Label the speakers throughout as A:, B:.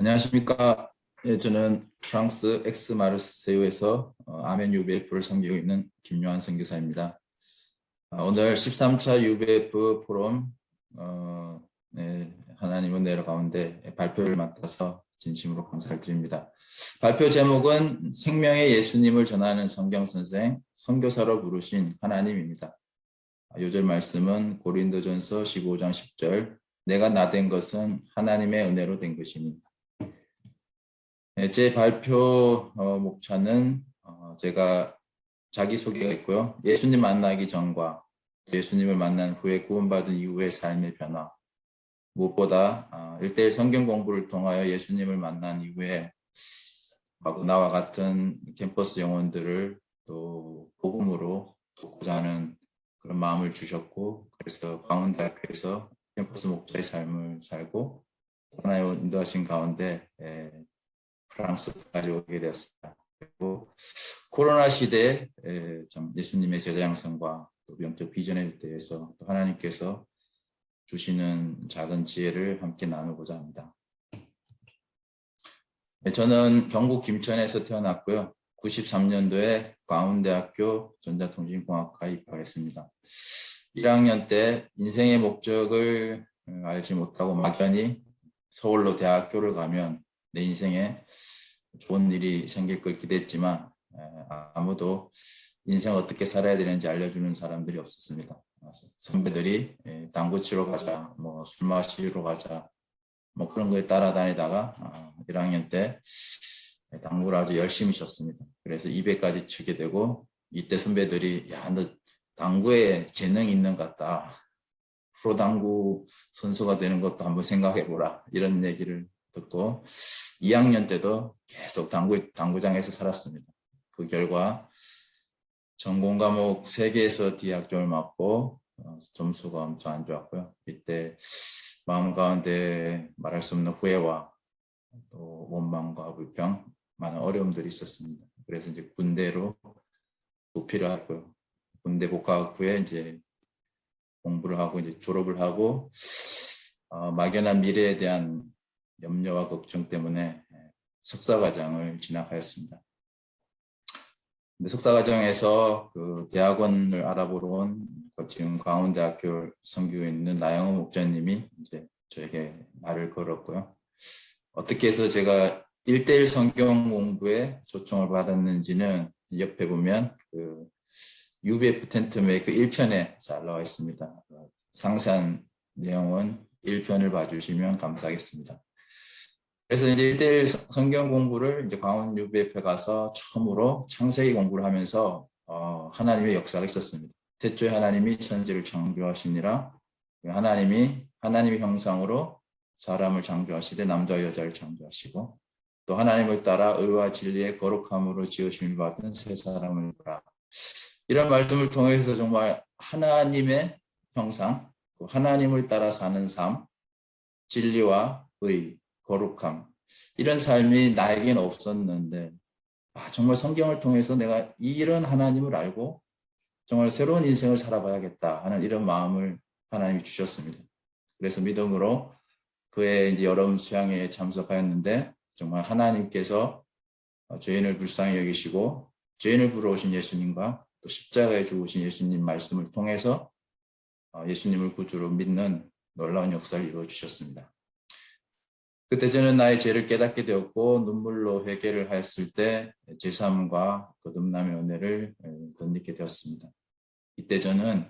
A: 안녕하십니까. 예, 저는 프랑스 엑스 마르세유에서 어, 아멘 UBF를 섬기고 있는 김요한 선교사입니다. 아, 오늘 13차 UBF 포럼 어, 네, 하나님은 내려 가운데 발표를 맡아서 진심으로 감사를 드립니다. 발표 제목은 생명의 예수님을 전하는 성경 선생 선교사로 부르신 하나님입니다. 아, 요절 말씀은 고린도전서 15장 10절 내가 나 된 것은 하나님의 은혜로 된 것이니 네, 제 발표 어, 목차는 어, 제가 자기소개가 있고요. 예수님 만나기 전과 예수님을 만난 후에 구원받은 이후의 삶의 변화 무엇보다 어, 1대1 성경 공부를 통하여 예수님을 만난 이후에 나와 같은 캠퍼스 영혼들을 또 복음으로 돕고자 하는 그런 마음을 주셨고 그래서 광운대학교에서 캠퍼스 목자의 삶을 살고 하나의 인도하신 가운데 에, 프랑스까지 오게 되었습니다. 그리고 코로나 시대에 에, 참 예수님의 제자 양성과 또 영적 비전에 대해서 또 하나님께서 주시는 작은 지혜를 함께 나누고자 합니다. 네, 저는 경북 김천에서 태어났고요. 93년도에 광운대학교 전자통신공학과에 입학했습니다. 1학년 때 인생의 목적을 음, 알지 못하고 막연히 서울로 대학교를 가면 내 인생에 좋은 일이 생길 걸 기대했지만 에, 아무도 인생 어떻게 살아야 되는지 알려주는 사람들이 없었습니다. 선배들이 에, 당구 치러 가자, 뭐 술 마시러 가자, 뭐 그런 거에 따라다니다가 아, 1학년 때 당구를 아주 열심히 쳤습니다. 그래서 200까지 치게 되고 이때 선배들이 야 너 당구에 재능이 있는 것 같다. 프로 당구 선수가 되는 것도 한번 생각해 보라. 이런 얘기를 듣고 2학년 때도 계속 당구 당구장에서 살았습니다. 그 결과 전공 과목 3개에서 D학점을 맞고 어, 점수가 엄청 안 좋았고요. 이때 마음 가운데 말할 수 없는 후회와 또 원망과 불평, 많은 어려움들이 있었습니다. 그래서 이제 군대로 도피를 하고요. 군대 복학 후에 이제 공부를 하고 이제 졸업을 하고 어, 막연한 미래에 대한 염려와 걱정 때문에 석사 과정을 진학하였습니다. 근데 석사 과정에서 그 대학원을 알아보러 온 지금 광운대학교 섬기고 있는 나영호 목자님이 이제 저에게 말을 걸었고요. 어떻게 해서 제가 1대1 성경 공부에 초청을 받았는지는 옆에 보면 그 UBF 텐트 메이크 1편에 잘 나와 있습니다. 상세한 내용은 1편을 봐주시면 감사하겠습니다. 그래서 이제 1대1 성경 공부를 이제 광원 UBF에 가서 처음으로 창세기 공부를 하면서 어, 하나님의 역사가 있었습니다. 태초에 하나님이 천지를 창조하시니라 하나님이 하나님의 형상으로 사람을 창조하시되 남자와 여자를 창조하시고 또 하나님을 따라 의와 진리의 거룩함으로 지으심을 받은 새 사람을 보라. 이런 말씀을 통해서 정말 하나님의 형상, 하나님을 따라 사는 삶, 진리와 의, 거룩함 이런 삶이 나에게는 없었는데 아, 정말 성경을 통해서 내가 이런 하나님을 알고 정말 새로운 인생을 살아봐야겠다 하는 이런 마음을 하나님이 주셨습니다. 그래서 믿음으로 그의 이제 여름 수양회에 참석하였는데 정말 하나님께서 죄인을 불쌍히 여기시고 죄인을 부러우신 예수님과 또 십자가에 죽으신 예수님 말씀을 통해서 예수님을 구주로 믿는 놀라운 역사를 이루어 주셨습니다. 그때 저는 나의 죄를 깨닫게 되었고 눈물로 회개를 하였을 때 제3과 거듭남의 은혜를 덧입게 되었습니다. 이때 저는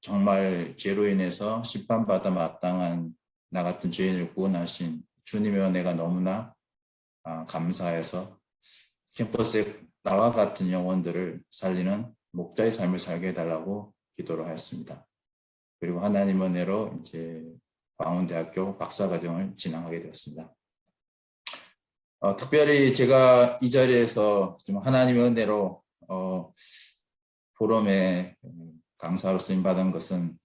A: 정말 죄로 인해서 심판받아 마땅한 나 같은 죄인을 구원하신 주님의 은혜가 너무나 감사해서 캠퍼스에 나와 같은 영혼들을 살리는 목자의 삶을 살게 해달라고 기도를 하였습니다. 그리고 하나님 은혜로 이제 광운대학교 박사과정을 진행하게 되었습니다. 어, 특별히 제가 이 자리에서 좀 하나님의 은혜로 어, 포럼에 강사로 쓰임받은 것은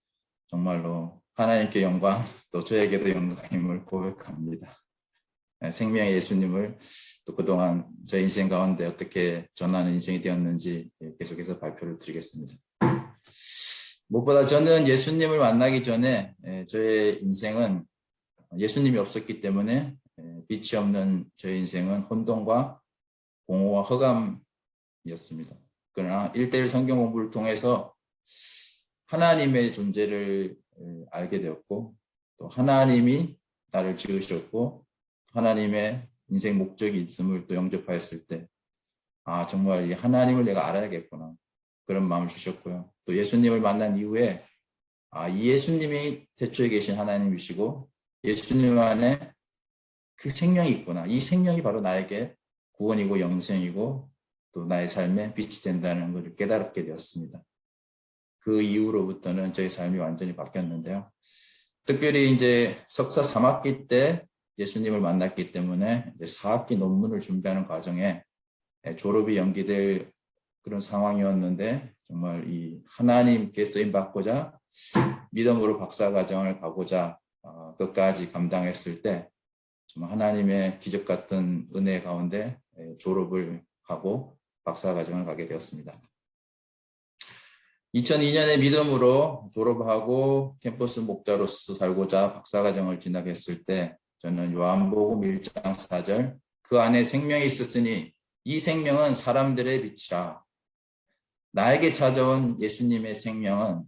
A: 정말로 하나님께 영광, 또 저에게도 영광임을 고백합니다. 네, 생명의 예수님을 또 그동안 저 인생 가운데 어떻게 전하는 인생이 되었는지 계속해서 발표를 드리겠습니다. 무엇보다 저는 예수님을 만나기 전에 저의 인생은 예수님이 없었기 때문에 빛이 없는 저의 인생은 혼돈과 공허와 허감이었습니다. 그러나 일대일 성경 공부를 통해서 하나님의 존재를 에, 알게 되었고 또 하나님이 나를 지으셨고 하나님의 인생 목적이 있음을 또 영접하였을 때 아, 정말 이 하나님을 내가 알아야겠구나. 그런 마음을 주셨고요. 또 예수님을 만난 이후에 아, 이 예수님이 태초에 계신 하나님이시고 예수님 안에 그 생명이 있구나. 이 생명이 바로 나에게 구원이고 영생이고 또 나의 삶에 빛이 된다는 것을 깨달게 되었습니다. 그 이후로부터는 저의 삶이 완전히 바뀌었는데요. 특별히 이제 석사 3학기 때 예수님을 만났기 때문에 이제 4학기 논문을 준비하는 과정에 예, 졸업이 연기될 그런 상황이었는데 정말 이 하나님께 쓰임 받고자 믿음으로 박사 과정을 가고자 어, 끝까지 감당했을 때 정말 하나님의 기적 같은 은혜 가운데 예, 졸업을 하고 박사 과정을 가게 되었습니다. 2002년에 믿음으로 졸업하고 캠퍼스 목자로서 살고자 박사 과정을 진학했을 때 저는 요한복음 1장 4절 그 안에 생명이 있었으니 이 생명은 사람들의 빛이라 나에게 찾아온 예수님의 생명은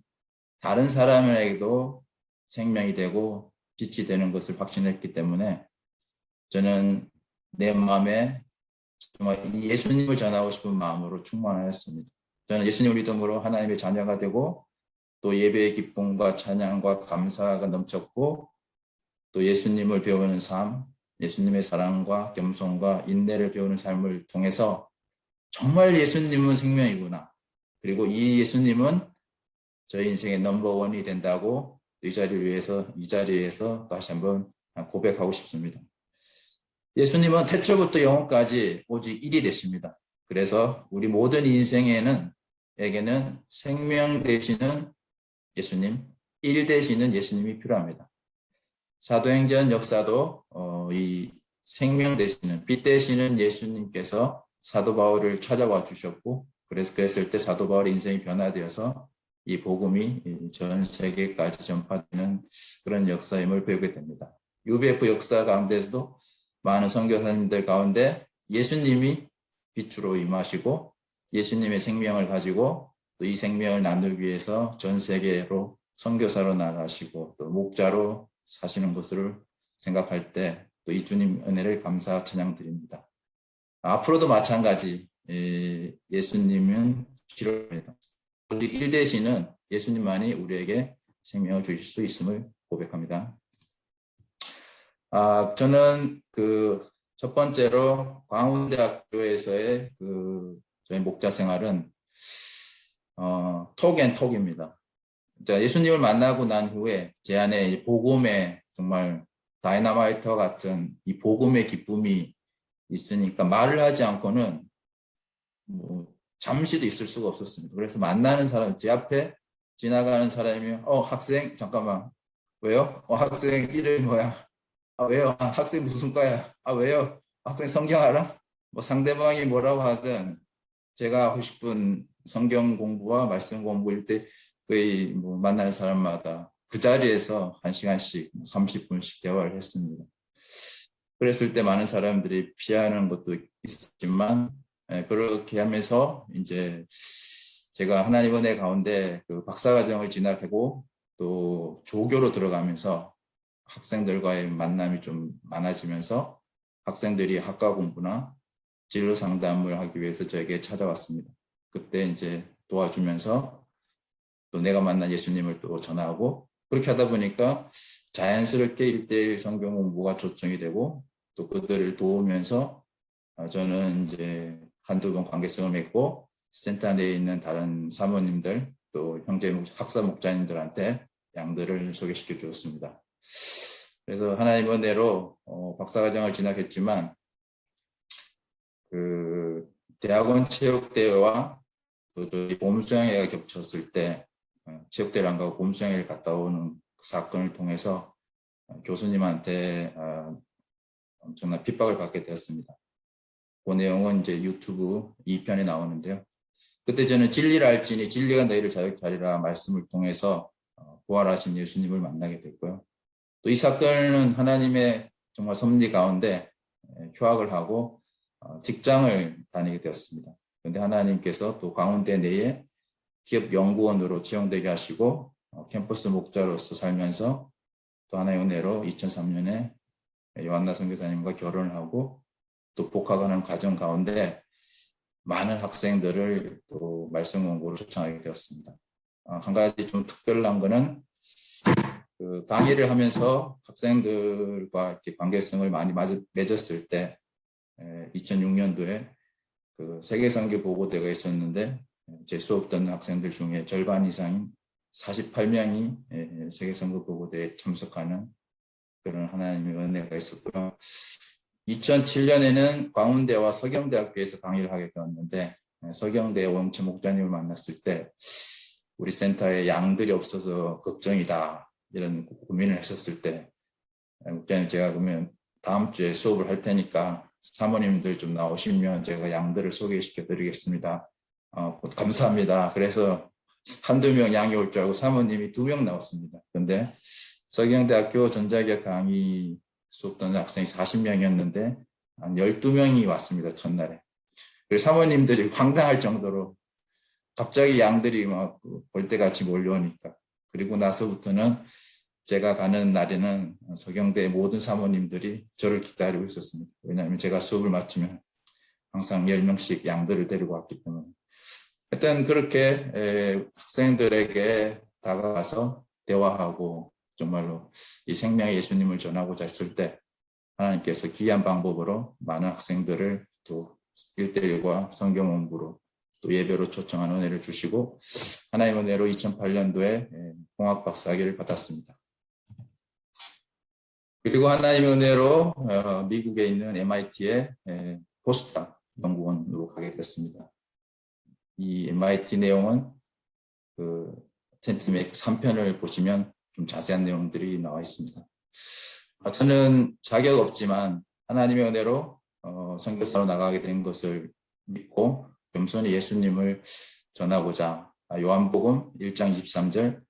A: 다른 사람에게도 생명이 되고 빛이 되는 것을 확신했기 때문에 저는 내 마음에 정말 이 예수님을 전하고 싶은 마음으로 충만하였습니다. 저는 예수님을 믿음으로 하나님의 자녀가 되고 또 예배의 기쁨과 찬양과 감사가 넘쳤고 또 예수님을 배우는 삶, 예수님의 사랑과 겸손과 인내를 배우는 삶을 통해서 정말 예수님은 생명이구나. 그리고 이 예수님은 저희 인생의 넘버원이 된다고 이 자리를 위해서 이 자리에서 다시 한번 고백하고 싶습니다. 예수님은 태초부터 영혼까지 오직 일이 되십니다. 그래서 우리 모든 인생에는 에게는 생명 되시는 예수님, 일 되시는 예수님이 필요합니다. 사도행전 역사도 어, 이 생명 되시는 빛 되시는 예수님께서 사도 바울을 찾아와 주셨고 그래서 그랬을 때 사도 바울의 인생이 변화되어서 이 복음이 전 세계까지 전파되는 그런 역사임을 배우게 됩니다. UBF 역사 가운데서도 많은 선교사님들 가운데 예수님이 빛으로 임하시고 예수님의 생명을 가지고 또 이 생명을 나누기 위해서 전 세계로 선교사로 나가시고 또 목자로 사시는 것을 생각할 때 또 이 주님 은혜를 감사 찬양 드립니다. 앞으로도 마찬가지 예수님은 필요합니다. 우리 일 대신은 예수님만이 우리에게 생명을 주실 수 있음을 고백합니다. 아, 저는 그 첫 번째로 광운대학교에서의 그 저희 목자 생활은 어, 톡앤 톡입니다. 예수님을 만나고 난 후에 제 안에 복음의 정말 다이나마이터 같은 이 복음의 기쁨이 있으니까 말을 하지 않고는 뭐 잠시도 있을 수가 없었습니다. 그래서 만나는 사람, 제 앞에 지나가는 사람이 어 학생 잠깐만 왜요? 어 학생 이름이 뭐야? 아 왜요? 아, 학생 무슨 과야? 아 왜요? 학생 성경 알아? 뭐 상대방이 뭐라고 하든 제가 하고 싶은 성경 공부와 말씀 공부일 때 거의 뭐 만나는 사람마다 그 자리에서 한 시간씩 30분씩 뭐 대화를 했습니다. 그랬을 때 많은 사람들이 피하는 것도 있었지만 예, 그렇게 하면서 이제 제가 하나님 은혜 가운데 그 박사과정을 진학하고 또 조교로 들어가면서 학생들과의 만남이 좀 많아지면서 학생들이 학과 공부나 진로 상담을 하기 위해서 저에게 찾아왔습니다. 그때 이제 도와주면서 또 내가 만난 예수님을 또 전하고 그렇게 하다 보니까 자연스럽게 일대일 성경 공부가 초청이 되고 또 그들을 도우면서 아, 저는 이제 한두 번 관계성을 맺고 센터 내에 있는 다른 사모님들 또 형제 학사 목자님들한테 양들을 소개시켜 주었습니다. 그래서 하나님 은혜로 어, 박사과정을 진학했지만 그 대학원 체육대회와 또 저희 봄수양회가 겹쳤을 때 어, 체육대회를 안 가고 봄수양회를 갔다 오는 그 사건을 통해서 교수님한테 어, 엄청난 핍박을 받게 되었습니다. 그 내용은 이제 유튜브 2편에 나오는데요. 그때 저는 진리를 알지니 진리가 너희를 자유하리라 말씀을 통해서 어, 부활하신 예수님을 만나게 됐고요. 또 이 사건은 하나님의 정말 섭리 가운데 예, 휴학을 하고 어, 직장을 다니게 되었습니다. 그런데 하나님께서 또 광운대 내에 기업 연구원으로 채용되게 하시고 어, 캠퍼스 목자로서 살면서 또 하나의 은혜로 2003년에 요한나 선교사님과 결혼을 하고 또 복학하는 과정 가운데 많은 학생들을 또 말씀 공부로 초청하게 되었습니다. 어, 한 가지 좀 특별한 거는 그 강의를 하면서 학생들과 이렇게 관계성을 많이 맞- 맺었을 때 2006년도에 그 세계 선교 보고대가 있었는데 제 수업 듣는 학생들 중에 절반 이상인 48명이 세계 선교 보고대에 참석하는 그런 하나님의 은혜가 있었고요. 2007년에는 광운대와 서경대학교에서 강의를 하게 되었는데 서경대 원체 목자님을 만났을 때 우리 센터에 양들이 없어서 걱정이다 이런 고민을 했었을 때 목자님 제가 그러면 다음 주에 수업을 할 테니까 사모님들 좀 나오시면 제가 양들을 소개시켜 드리겠습니다. 어, 감사합니다. 그래서 한두 명 양이 올 줄 알고 사모님이 두 명 나왔습니다. 근데 서경대학교 전자기학 강의 수업 듣는 학생이 40명이었는데 한 12명이 왔습니다. 첫날에. 그리고 사모님들이 황당할 정도로 갑자기 양들이 막 볼때같이 몰려오니까 그리고 나서부터는 제가 가는 날에는 서경대 모든 사모님들이 저를 기다리고 있었습니다. 왜냐하면 제가 수업을 마치면 항상 10명씩 양들을 데리고 왔기 때문에. 하여튼 그렇게 에, 학생들에게 다가가서 대화하고 정말로 이 생명의 예수님을 전하고자 했을 때 하나님께서 귀한 방법으로 많은 학생들을 또 1대1과 성경 공부로 또 예배로 초청한 은혜를 주시고 하나님의 은혜로 2008년도에 공학 박사학위를 받았습니다. 그리고 하나님의 은혜로 어, 미국에 있는 MIT의 포스타 연구원으로 가게 됐습니다. 이 MIT 내용은 그 텐트맥 3편을 보시면 좀 자세한 내용들이 나와 있습니다. 아, 저는 자격 없지만 하나님의 은혜로 어, 선교사로 나가게 된 것을 믿고 겸손히 예수님을 전하고자 아, 요한복음 1장 23절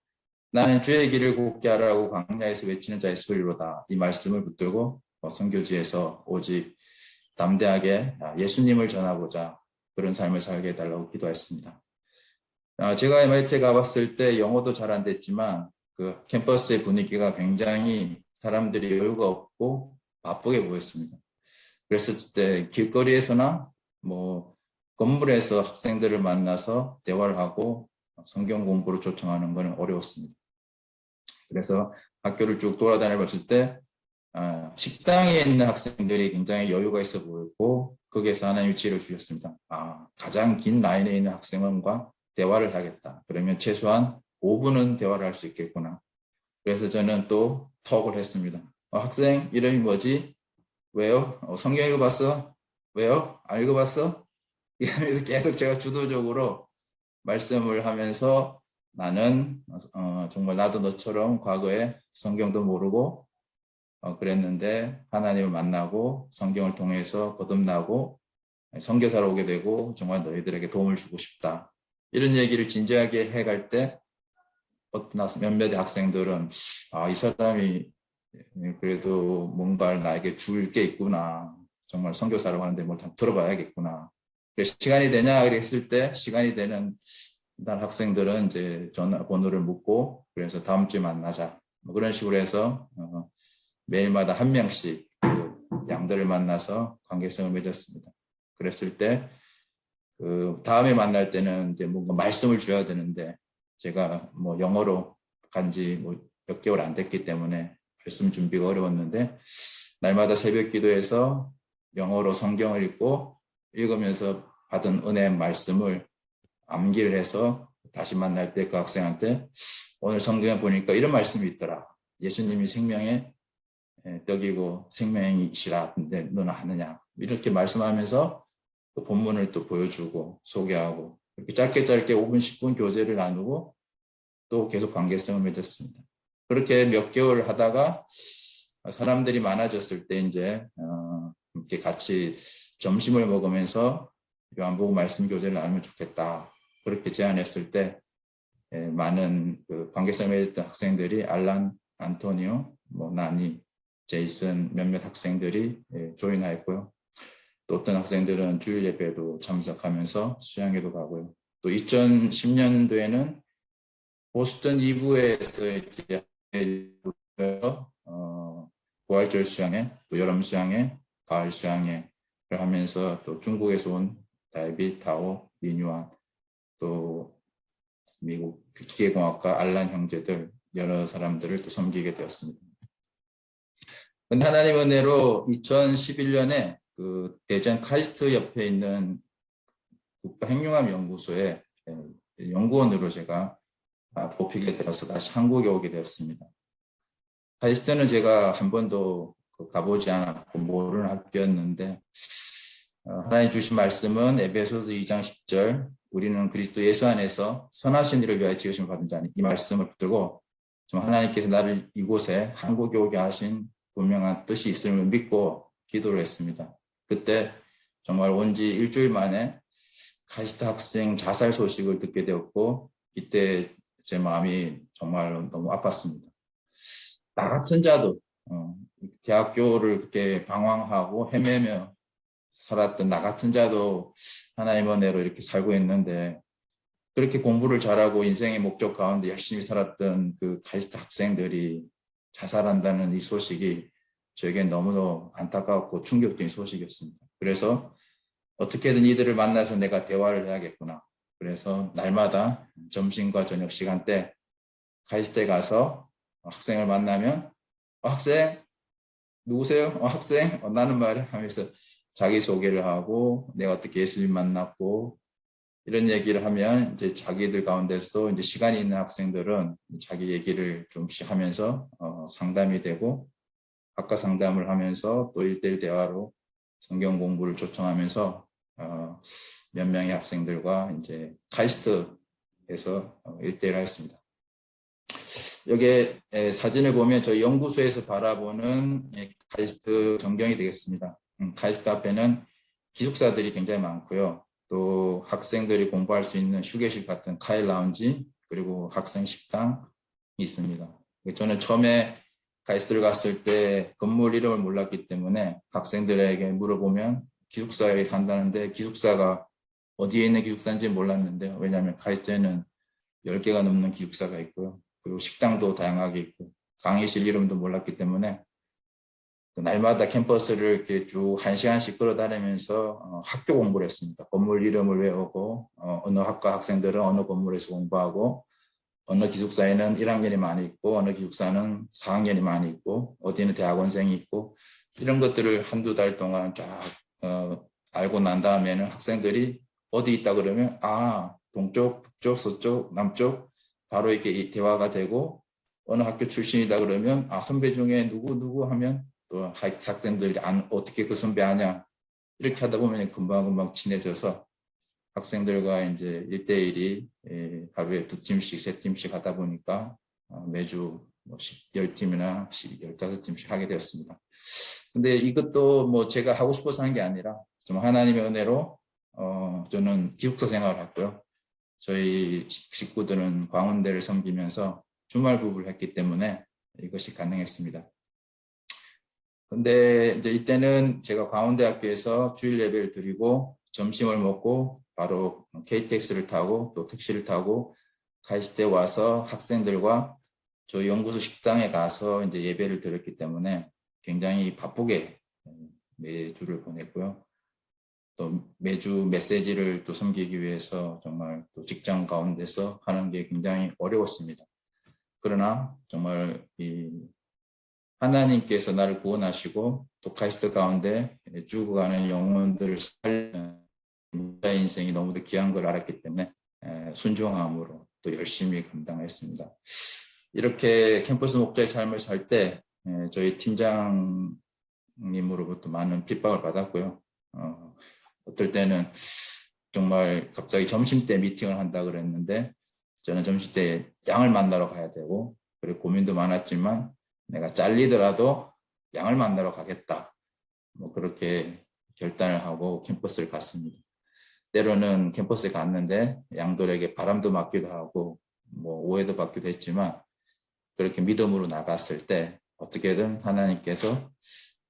A: 나는 주의 길을 곱게 하라고 광야에서 외치는 자의 소리로다 이 말씀을 붙들고 어, 선교지에서 오직 담대하게 아, 예수님을 전하고자 그런 삶을 살게 해달라고 기도했습니다. 아, 제가 MIT 가봤을 때 영어도 잘 안 됐지만 그 캠퍼스의 분위기가 굉장히 사람들이 여유가 없고 바쁘게 보였습니다. 그랬을 때 길거리에서나 뭐 건물에서 학생들을 만나서 대화를 하고 성경 공부를 초청하는 것은 어려웠습니다. 그래서 학교를 쭉 돌아다녀 봤을 때 아, 식당에 있는 학생들이 굉장히 여유가 있어 보였고 거기에서 하나님 지혜를 주셨습니다. 아, 가장 긴 라인에 있는 학생과 대화를 하겠다. 그러면 최소한 5분은 대화를 할 수 있겠구나. 그래서 저는 또 톡을 했습니다. 어, 학생 이름이 뭐지? 왜요? 어, 성경 읽어봤어? 왜요? 안 읽어봤어? 이러면서 계속 제가 주도적으로 말씀을 하면서 나는 어, 정말 나도 너처럼 과거에 성경도 모르고 어, 그랬는데 하나님을 만나고 성경을 통해서 거듭나고 성교사로 오게 되고 정말 너희들에게 도움을 주고 싶다. 이런 얘기를 진지하게 해갈 때 어떤 몇몇 학생들은 아, 이 사람이 그래도 뭔가를 나에게 줄 게 있구나. 정말 선교사라고 하는데 뭘 들어봐야겠구나. 시간이 되냐 그랬을 때 시간이 되는 날 학생들은 이제 전화번호를 묻고 그래서 다음 주에 만나자. 뭐 그런 식으로 해서 어, 매일마다 한 명씩 그 양들을 만나서 관계성을 맺었습니다. 그랬을 때 그 다음에 만날 때는 이제 뭔가 말씀을 줘야 되는데 제가 뭐 영어로 간지 뭐 몇 개월 안 됐기 때문에 말씀 준비가 어려웠는데 날마다 새벽 기도해서 영어로 성경을 읽고 읽으면서 받은 은혜 말씀을 암기를 해서 다시 만날 때 그 학생한테 오늘 성경에 보니까 이런 말씀이 있더라. 예수님이 생명의 떡이고 생명이시라. 근데 너는 아느냐? 이렇게 말씀하면서 또 본문을 또 보여주고 소개하고 이렇게 짧게 짧게 5분 10분 교제를 나누고 또 계속 관계성을 맺었습니다. 그렇게 몇 개월 하다가 사람들이 많아졌을 때 이제 어, 이렇게 같이 점심을 먹으면서 요한복음 말씀 교제를 나누면 좋겠다. 그렇게 제안했을 때 많은 그 관계성을 맺었던 학생들이 알란, 안토니오, 뭐 나니 제이슨 몇몇 학생들이 예, 조인하였고요. 또 어떤 학생들은 주일 예배도 참석하면서 수양회도 가고요. 또 2010년도에는 보스턴 2부에서 이제 어, 부활절 수양회, 또 여름 수양회, 가을 수양회를 하면서 또 중국에서 온 다이빗, 타오, 민유한 또 미국 기계공학과 알란 형제들 여러 사람들을 또 섬기게 되었습니다. 하나님 은혜로 2011년에 그 대전 카이스트 옆에 있는 국가행용암 연구소에 연구원으로 제가 아, 뽑히게 되어서 다시 한국에 오게 되었습니다. 카이스트는 제가 한 번도 그 가보지 않았고 모르는 학교였는데 어, 하나님 주신 말씀은 에베소서 2장 10절 우리는 그리스도 예수 안에서 선하신 일을 위하여 지으심을 받은 자니 이 말씀을 붙들고 좀 하나님께서 나를 이곳에 한국에 오게 하신 분명한 뜻이 있음을 믿고 기도를 했습니다. 그때 정말 온 지 일주일 만에 카이스트 학생 자살 소식을 듣게 되었고 이때 제 마음이 정말 너무 아팠습니다. 나 같은 자도 어, 대학교를 그렇게 방황하고 헤매며 살았던 나 같은 자도 하나님 은혜로 이렇게 살고 있는데 그렇게 공부를 잘하고 인생의 목적 가운데 열심히 살았던 그 카이스트 학생들이 자살한다는 이 소식이 저에겐 너무도 안타깝고 충격적인 소식이었습니다. 그래서 어떻게든 이들을 만나서 내가 대화를 해야겠구나. 그래서 날마다 점심과 저녁 시간 때 카이스트에 가서 학생을 만나면 어, 학생 누구세요? 어, 학생 어, 나는 말이야 하면서 자기 소개를 하고 내가 어떻게 예수님 만났고 이런 얘기를 하면 이제 자기들 가운데서도 이제 시간이 있는 학생들은 자기 얘기를 좀씩 하면서 어, 상담이 되고 학과 상담을 하면서 또 1대1 대화로 성경 공부를 초청하면서 어, 몇 명의 학생들과 이제 카이스트에서 어, 1대1 하였습니다. 여기에 에, 사진을 보면 저희 연구소에서 바라보는 예, 카이스트 전경이 되겠습니다. 음, 카이스트 앞에는 기숙사들이 굉장히 많고요. 또 학생들이 공부할 수 있는 휴게실 같은 카일 라운지 그리고 학생 식당이 있습니다. 저는 처음에 카이스트를 갔을 때 건물 이름을 몰랐기 때문에 학생들에게 물어보면 기숙사에 산다는데 기숙사가 어디에 있는 기숙사인지 몰랐는데 왜냐하면 카이스트에는 10개가 넘는 기숙사가 있고요. 그리고 식당도 다양하게 있고 강의실 이름도 몰랐기 때문에 그 날마다 캠퍼스를 이렇게 쭉 한 시간씩 끌어다니면서 어, 학교 공부를 했습니다. 건물 이름을 외우고 어, 어느 학과 학생들은 어느 건물에서 공부하고 어느 기숙사에는 1학년이 많이 있고 어느 기숙사는 4학년이 많이 있고 어디는 대학원생이 있고 이런 것들을 한두 달 동안 쫙 어, 알고 난 다음에는 학생들이 어디 있다 그러면 아 동쪽, 북쪽, 서쪽, 남쪽 바로 이렇게 이 대화가 되고 어느 학교 출신이다 그러면 아 선배 중에 누구 누구 하면 또 학생들이 안 어떻게 그 선배 아냐? 이렇게 하다 보면 금방금방 친해져서 학생들과 이제 1대1이 하루에 두 팀씩, 세 팀씩 하다 보니까 어, 매주 뭐 10팀이나 15팀씩 하게 되었습니다. 근데 이것도 뭐 제가 하고 싶어서 한 게 아니라 좀 하나님의 은혜로 어 저는 기숙사 생활을 했고요. 저희 식구들은 광운대를 섬기면서 주말 부부를 했기 때문에 이것이 가능했습니다. 근데 이제 이때는 제가 광운대학교에서 주일 예배를 드리고 점심을 먹고 바로 KTX를 타고 또 택시를 타고 카이스트에 와서 학생들과 저희 연구소 식당에 가서 이제 예배를 드렸기 때문에 굉장히 바쁘게 매주를 보냈고요. 또 매주 메시지를 또 섬기기 위해서 정말 또 직장 가운데서 하는 게 굉장히 어려웠습니다. 그러나 정말 이 하나님께서 나를 구원하시고 또 카이스트 가운데 죽어가는 영혼들을 살리는 자 인생이 너무도 귀한 걸 알았기 때문에 순종함으로 또 열심히 감당했습니다. 이렇게 캠퍼스 목자의 삶을 살 때 저희 팀장님으로부터 많은 핍박을 받았고요. 어, 어떨 때는 정말 갑자기 점심 때 미팅을 한다 그랬는데 저는 점심 때 양을 만나러 가야 되고 그리고 고민도 많았지만 내가 잘리더라도 양을 만나러 가겠다. 뭐 그렇게 결단을 하고 캠퍼스를 갔습니다. 때로는 캠퍼스에 갔는데 양들에게 바람도 맞기도 하고 뭐 오해도 받기도 했지만 그렇게 믿음으로 나갔을 때 어떻게든 하나님께서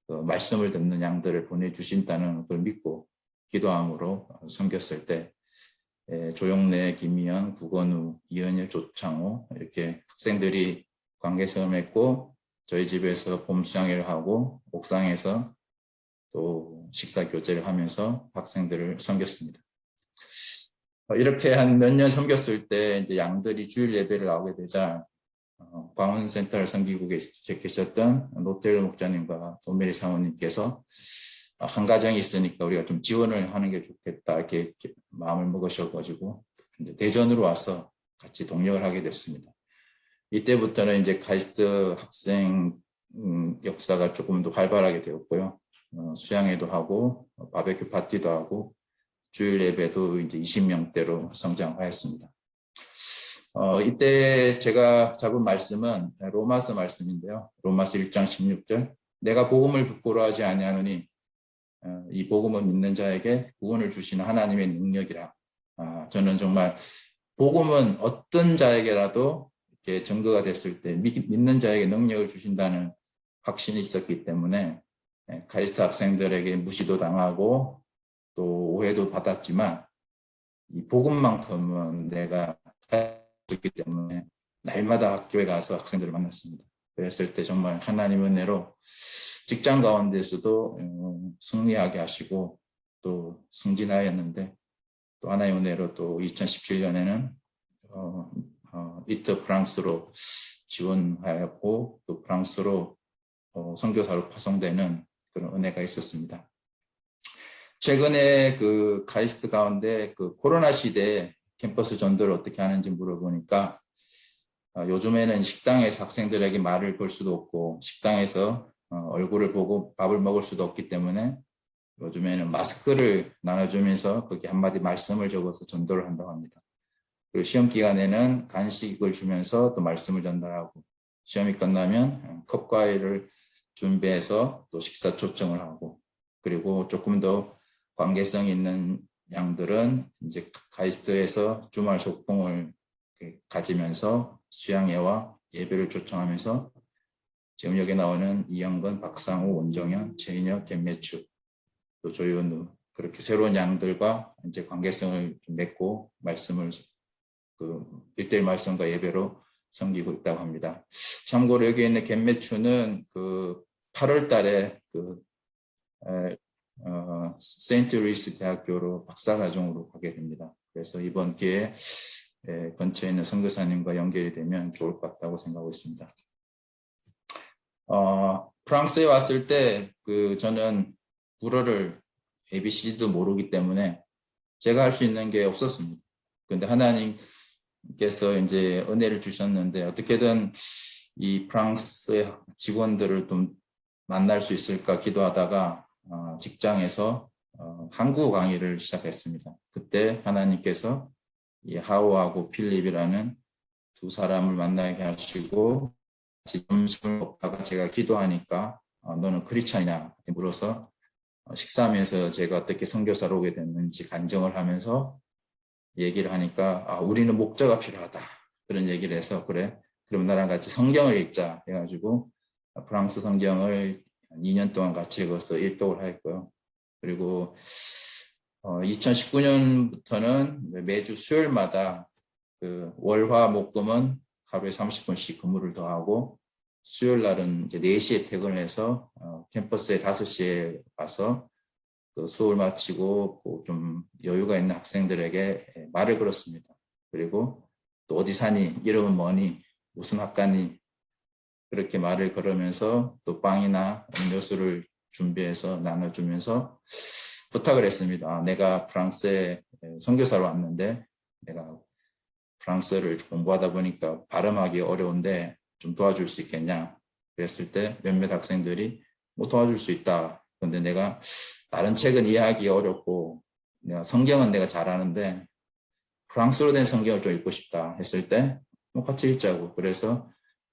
A: 그 말씀을 듣는 양들을 보내주신다는 걸 믿고 기도함으로 섬겼을 때 에, 조영래, 김희연, 구건우, 이현일, 조창호 이렇게 학생들이 관계성을 맺고 저희 집에서 봄 수양회를 하고 옥상에서 또 식사 교제를 하면서 학생들을 섬겼습니다. 어, 이렇게 한 몇 년 섬겼을 때 이제 양들이 주일 예배를 나오게 되자 어, 광운센터를 섬기고 계셨던 노태일 목자님과 도메리 사모님께서 어, 한 가정이 있으니까 우리가 좀 지원을 하는 게 좋겠다 이렇게, 이렇게 마음을 먹으셔가지고 이제 대전으로 와서 같이 동력을 하게 됐습니다. 이때부터는 이제 카이스트 학생 음, 역사가 조금 더 활발하게 되었고요. 어, 수양회도 하고 어, 바베큐 파티도 하고 주일 예배도 이제 20명대로 성장하였습니다. 어, 이때 제가 잡은 말씀은 로마서 말씀인데요. 로마서 1장 16절. 내가 복음을 부끄러워하지 아니하노니 어, 이 복음을 믿는 자에게 구원을 주시는 하나님의 능력이라. 아, 저는 정말 복음은 어떤 자에게라도 이렇게 증거가 됐을 때 믿, 믿는 자에게 능력을 주신다는 확신이 있었기 때문에 예, 카이스트 학생들에게 무시도 당하고 또 오해도 받았지만 이 복음만큼은 내가 있기 때문에 날마다 학교에 가서 학생들을 만났습니다. 그랬을 때 정말 하나님 은혜로 직장 가운데서도 어, 승리하게 하시고 또 승진하였는데 또 하나의 은혜로 또 2017년에는 어, 어, 이터 프랑스로 지원하였고 또 프랑스로 어, 선교사로 파송되는 그런 은혜가 있었습니다. 최근에 그 카이스트 가운데 그 코로나 시대에 캠퍼스 전도를 어떻게 하는지 물어보니까 어, 요즘에는 식당에서 학생들에게 말을 걸 수도 없고 식당에서 어, 얼굴을 보고 밥을 먹을 수도 없기 때문에 요즘에는 마스크를 나눠주면서 거기 한마디 말씀을 적어서 전도를 한다고 합니다. 그리고 시험 기간에는 간식을 주면서 또 말씀을 전달하고 시험이 끝나면 어, 컵과일을 준비해서 또 식사 초청을 하고 그리고 조금 더 관계성 있는 양들은 이제 카이스트에서 주말 소풍을 가지면서 수양회와 예배를 초청하면서 지금 여기 나오는 이영건, 박상우, 원정현, 최인혁, 김매추, 또 조윤우 그렇게 새로운 양들과 이제 관계성을 좀 맺고 말씀을 그 일대일 말씀과 예배로 섬기고 있다고 합니다. 참고로 여기 있는 겟매추는 그 8월 달에 그 에, 어, 세인트 루이스 대학교로 박사과정으로 가게 됩니다. 그래서 이번 기회에 에, 근처에 있는 선교사님과 연결이 되면 좋을 것 같다고 생각하고 있습니다. 어, 프랑스에 왔을 때 그 저는 불어를 ABC도 모르기 때문에 제가 할 수 있는 게 없었습니다. 근데 하나님께서 이제 은혜를 주셨는데 어떻게든 이 프랑스의 직원들을 좀 만날 수 있을까 기도하다가 어, 직장에서 어, 한국어 강의를 시작했습니다. 그때 하나님께서 이 하오하고 필립이라는 두 사람을 만나게 하시고 점심을 먹다가 제가 기도하니까 어, 너는 크리스찬이냐? 물어서 어, 식사하면서 제가 어떻게 선교사로 오게 됐는지 간증을 하면서 얘기를 하니까 아, 우리는 목자가 필요하다. 그런 얘기를 해서 그래 그럼 나랑 같이 성경을 읽자. 해가지고 프랑스 성경을 2년 동안 같이 읽어서 일독을 하였고요. 그리고 어, 2019년부터는 매주 수요일마다 그 월화 목금은 하루에 30분씩 근무를 더하고 수요일 날은 이제 4시에 퇴근해서 어, 캠퍼스에 5시에 와서 그 수업을 마치고 그좀 여유가 있는 학생들에게 말을 걸었습니다. 그리고 또 어디 사니? 이름은 뭐니? 무슨 학과니? 그렇게 말을 걸으면서 또 빵이나 음료수를 준비해서 나눠주면서 부탁을 했습니다. 아, 내가 프랑스에 선교사로 왔는데 내가 프랑스를 공부하다 보니까 발음하기 어려운데 좀 도와줄 수 있겠냐? 그랬을 때 몇몇 학생들이 뭐 도와줄 수 있다. 근데 내가 다른 책은 이해하기 어렵고 내가 성경은 내가 잘 아는데 프랑스로 된 성경을 좀 읽고 싶다 했을 때 뭐 같이 읽자고 그래서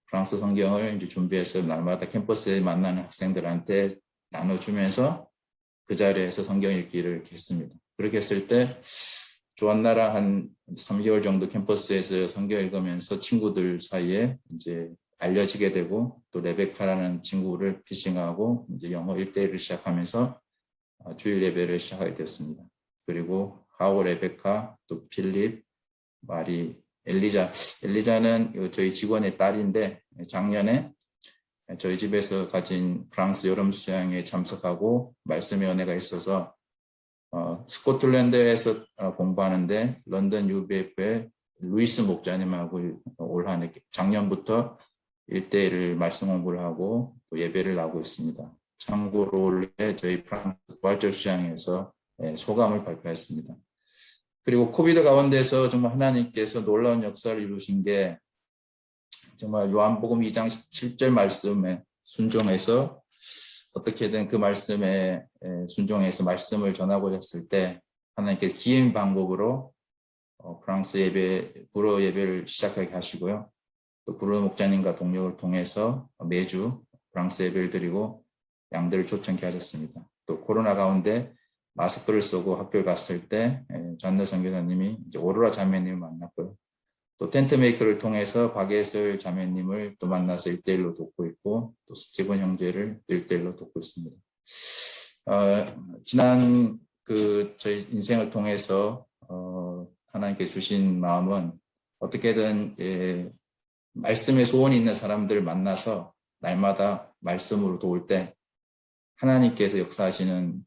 A: 프랑스 성경을 이제 준비해서 날마다 캠퍼스에 만나는 학생들한테 나눠주면서 그 자리에서 성경 읽기를 했습니다. 그렇게 했을 때 조한나라 한 3개월 정도 캠퍼스에서 성경 읽으면서 친구들 사이에 이제 알려지게 되고 또 레베카라는 친구를 피싱하고 이제 영어 1대1을 시작하면서 어, 주일 예배를 시작하게 됐습니다. 그리고 하오 레베카 또 필립 마리 엘리자 엘리자는 이 저희 직원의 딸인데 작년에 저희 집에서 가진 프랑스 여름 수양에 참석하고 말씀의 은혜가 있어서 어, 스코틀랜드에서 어, 공부하는데 런던 UBF의 루이스 목자님하고 올 한해 작년부터 일대일을 말씀 공부를 하고 또 예배를 나고 있습니다. 참고로 올해 저희 프랑스 부활절 수양에서 예, 소감을 발표했습니다. 그리고 코비드 가운데서 정말 하나님께서 놀라운 역사를 이루신 게 정말 요한복음 2장 7절 말씀에 순종해서 어떻게든 그 말씀에 에, 순종해서 말씀을 전하고자 했을 때 하나님께 기행 방법으로 어, 프랑스 예배, 불어 예배를 시작하게 하시고요. 또 불어 목자님과 동력을 통해서 매주 프랑스 예배를 드리고 양들을 초청케 하셨습니다. 또 코로나 가운데 마스크를 쓰고 학교에 갔을 때 에, 잔느 선교사님이 이제 오로라 자매님을 만났고요. 또 텐트 메이커를 통해서 박예슬 자매님을 또 만나서 일대일로 돕고 있고 또 스티븐 형제를 일대일로 돕고 있습니다. 어, 지난 그 저희 인생을 통해서 어, 하나님께 주신 마음은 어떻게든 예, 말씀에 소원이 있는 사람들 만나서 날마다 말씀으로 도울 때 하나님께서 역사하시는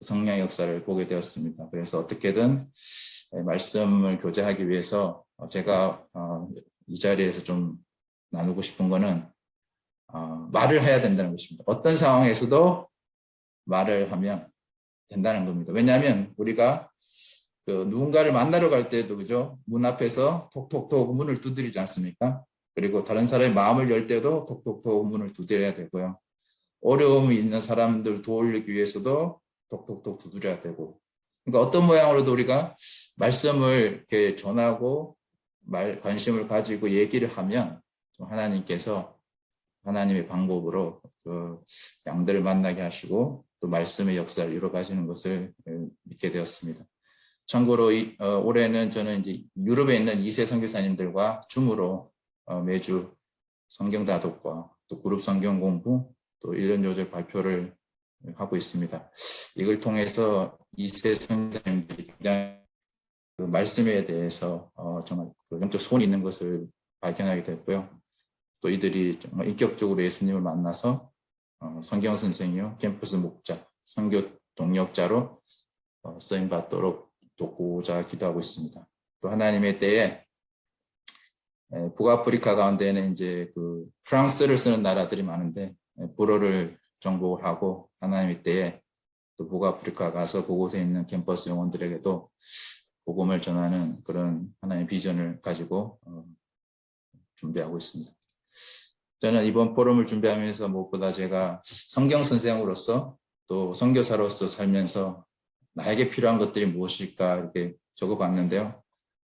A: 성령 역사를 보게 되었습니다. 그래서 어떻게든 예, 말씀을 교제하기 위해서 어, 제가 어, 이 자리에서 좀 나누고 싶은 거는 어, 말을 해야 된다는 것입니다. 어떤 상황에서도 말을 하면 된다는 겁니다. 왜냐하면 우리가 그 누군가를 만나러 갈 때도 그죠 문 앞에서 톡톡톡 문을 두드리지 않습니까? 그리고 다른 사람의 마음을 열 때도 톡톡톡 문을 두드려야 되고요. 어려움이 있는 사람들 도우기 위해서도 톡톡톡 두드려야 되고 그러니까 어떤 모양으로도 우리가 말씀을 이렇게 전하고 말 관심을 가지고 얘기를 하면 좀 하나님께서 하나님의 방법으로 그 양들을 만나게 하시고 또 말씀의 역사를 이루어 가시는 것을 에, 믿게 되었습니다. 참고로 이, 어, 올해는 저는 이제 유럽에 있는 이세 선교사님들과 줌으로 어, 매주 성경 다독과 또 그룹 성경 공부 또 1년 요절 발표를 하고 있습니다. 이걸 통해서 이세 선교사님들이 굉장히 그 말씀에 대해서 어, 정말 그 영적 소원이 있는 것을 발견하게 됐고요. 또 이들이 정말 인격적으로 예수님을 만나서 어, 성경 선생이요, 캠퍼스 목자, 선교 동력자로 어, 쓰임 받도록 돕고자 기도하고 있습니다. 또 하나님의 때에 에, 북아프리카 가운데는 이제 그 프랑스를 쓰는 나라들이 많은데 에, 불어를 정복을 하고 하나님의 때에 또 북아프리카 가서 그곳에 있는 캠퍼스 영혼들에게도 복음을 전하는 그런 하나의 비전을 가지고 어, 준비하고 있습니다. 저는 이번 포럼을 준비하면서 무엇보다 제가 성경 선생으로서 또 선교사로서 살면서 나에게 필요한 것들이 무엇일까 이렇게 적어봤는데요.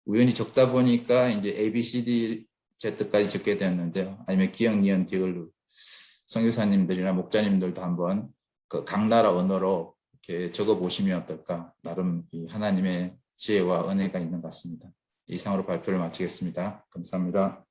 A: 우연히 적다 보니까 이제 A, B, C, D, Z까지 적게 되었는데요. 아니면 기억, 니은, 디글루 선교사님들이나 목자님들도 한번 그 각 나라 언어로 이렇게 적어 보시면 어떨까. 나름 이 하나님의 지혜와 은혜가 있는 것 같습니다. 이상으로 발표를 마치겠습니다. 감사합니다.